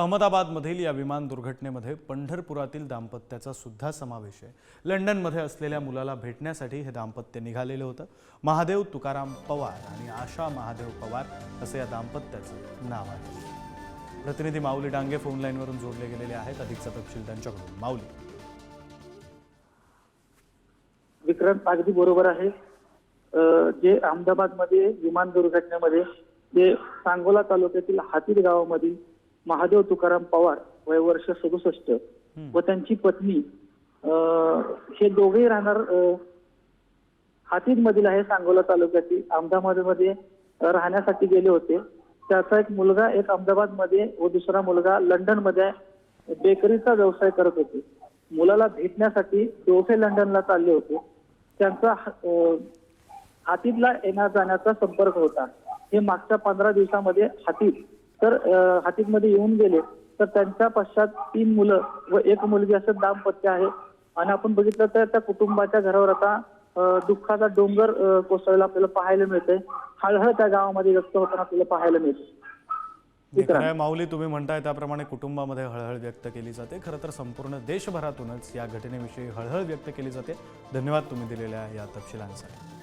अहमदाबादमधील या विमान दुर्घटनेमध्ये पंढरपुरातील दाम्पत्याचा सुद्धा समावेश आहे. लंडनमध्ये असलेल्या मुलाला भेटण्यासाठी हे दाम्पत्य निघालेलं होतं. महादेव तुकाराम पवार आणि आशा महादेव पवार असं या दाम्पत्याचं नाव आहे. प्रतिनिधी माऊली डांगे फोनलाईनवरून जोडले गेलेले आहेत. अधिकचा तपशील त्यांच्याकडून. माऊली. विक्रांत अगदी बरोबर आहे. जे अहमदाबादमध्ये विमान दुर्घटनेमध्ये जे सांगोला तालुक्यातील हातीर गावामधील महादेव तुकाराम पवार वय वर्ष सदुसष्ट व त्यांची पत्नी अ, हे दोघेही राहणार अ, हातीरमधील आहे सांगोला तालुक्यातील. अहमदाबादमध्ये राहण्यासाठी गेले होते. त्याचा एक मुलगा एक अहमदाबादमध्ये व दुसरा मुलगा लंडनमध्ये बेकरीचा व्यवसाय करत होते. मुलाला भेटण्यासाठी दोघे लंडनला चालले होते. त्यांचा अ, हातीतला येण्या जाण्याचा संपर्क होता. हे मागच्या पंधरा दिवसामध्ये हातीत तर अ, हातीतमध्ये येऊन गेले तर त्यांच्या पश्चात तीन मुलं व एक मुलगी असं दाम्पत्य आहे. आणि आपण बघितलं तर त्या कुटुंबाच्या घरावर आता दुःखाचा डोंगर अ, कोसळलेला आपल्याला पाहायला मिळतंय. हळहळ त्या गावामध्ये व्यक्त होताना आपल्याला पाहायला मिळते माऊली तुम्ही म्हणताय त्याप्रमाणे कुटुंबामध्ये हळहळ व्यक्त केली जाते. खरं तर संपूर्ण देशभरातूनच या घटनेविषयी हळहळ व्यक्त केली जाते. धन्यवाद तुम्ही दिलेल्या या तपशिलांसाठी.